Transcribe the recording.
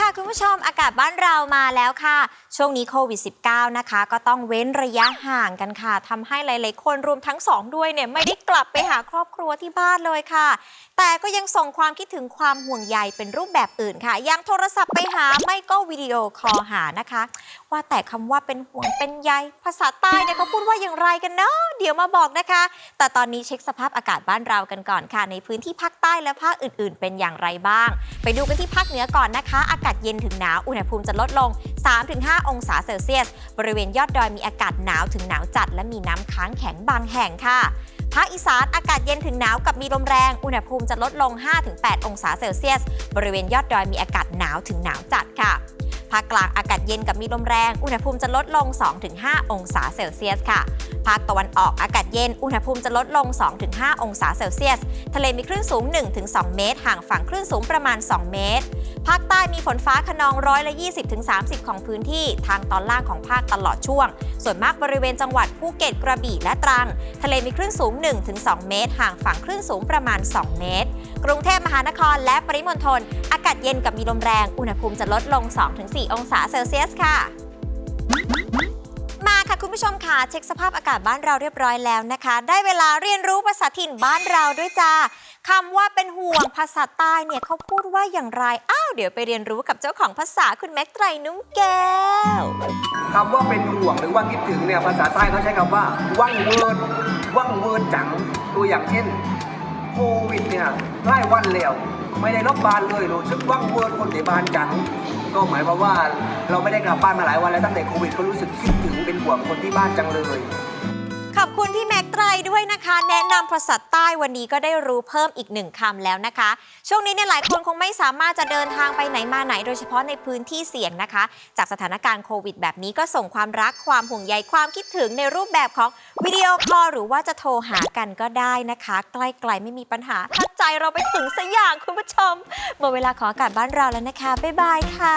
ค่ะคุณผู้ชมอากาศบ้านเรามาแล้วค่ะ ช่วงนี้โควิด -19 นะคะ ก็ต้องเว้นระยะห่างกันค่ะทำให้หลาย ๆ คนรวมทั้งสองด้วยเนี่ยไม่ได้กลับไปหาครอบครัวที่บ้านเลยค่ะ แต่ก็ยังส่งความคิดถึงความห่วงใยเป็นรูปแบบอื่นค่ะยังโทรศัพท์ไปหาไม่ก็วิดีโอคอลหานะคะ ว่าแต่คำว่าเป็นห่วงเป็นใยภาษาใต้เนี่ยเขาพูดว่าอย่างไรกันเนาะเดี๋ยวมาบอกนะคะ แต่ตอนนี้เช็คสภาพอากาศบ้านเรากันก่อนค่ะ ในพื้นที่ภาคใต้และภาคอื่น ๆ เป็นอย่างไรบ้าง ไปดูกันที่ภาคเหนือก่อนนะคะอากาศเย็นถึงหนาว อุณหภูมิจะลดลง 3-5 องศาเซลเซียส บริเวณยอดดอยมีอากาศหนาวถึงหนาวจัด และมีน้ำค้างแข็งบางแห่งค่ะภาคอีสานอากาศเย็นถึงหนาวกับมีลมแรง อุณหภูมิจะลดลง 5-8 องศาเซลเซียส บริเวณยอดดอยมีอากาศหนาวถึงหนาวจัดค่ะ ภาคกลางอากาศเย็นกับมีลมแรง อุณหภูมิจะลดลง 2-5 องศาเซลเซียสค่ะ ภาคตะวันออกอากาศเย็น อุณหภูมิจะลดลง 2-5 องศาเซลเซียส ทะเลมีคลื่นสูง 1-2 เมตร ห่างฝั่งคลื่นสูงประมาณ 2 เมตร ภาคใต้มีฝนฟ้าขนองร้อยละ 20-30 ของพื้นที่ ทางตอนล่างของภาคตลอดช่วง ส่วนมากบริเวณจังหวัดภูเก็ตกระบี่และตรัง ทะเลมีคลื่นสูง 1-2 เมตร ห่างฝั่งคลื่นสูงประมาณ 2 เมตร กรุงเทพมหานครและปริมณฑล อากาศเย็นกับมีลมแรง อุณหภูมิจะลดลง 2-4 องศาเซลเซียสค่ะมาค่ะคุณผู้ชมค่ะเช็คสภาพอากาศบ้านเราเรียบร้อยแล้วนะคะ ได้เวลาเรียนรู้ภาษาถิ่นบ้านเราด้วยจ้าคำว่าเป็นห่วงภาษาใต้เนี่ยเขาพูดว่าอย่างไร อ้าวเดี๋ยวไปเรียนรู้กับเจ้าของภาษาคุณแม็กไตรนุ่งแก้วคำว่าเป็นห่วงหรือว่าคิดถึงเนี่ยภาษาใต้เขาใช้คำว่าว่างเวิร์ดว่างเวิร์ดจังตัวอย่างเช่นโควิดเนี่ยไล่วันแล้ว ไม่ได้ล็อกบ้านเลยรู้สึกว่างเวิร์ดคนในบ้านจัง ก็หมายความว่าเราไม่ได้กลับบ้านมาหลายวันแล้วตั้งแต่โควิดก็รู้สึกคิดถึงเป็นห่วงคนที่บ้านจังเลย ขอบคุณพี่แม็กไตรด้วยนะคะ แนะนำภาษาใต้วันนี้ก็ได้รู้เพิ่มอีกหนึ่งคำแล้วนะคะ ช่วงนี้เนี่ยหลายคนคงไม่สามารถจะเดินทางไปไหนมาไหน โดยเฉพาะในพื้นที่เสี่ยงนะคะ จากสถานการณ์โควิดแบบนี้ก็ส่งความรักความห่วงใยความคิดถึงในรูปแบบของวิดีโอคอลหรือว่าจะโทรหากันก็ได้นะคะ ใกล้ๆไม่มีปัญหาถ้า เราไปถึงสอย่าง คุณผู้ชมหมดเวลาของอากาศบ้านเราแล้วนะคะ บ๊ายบายค่ะ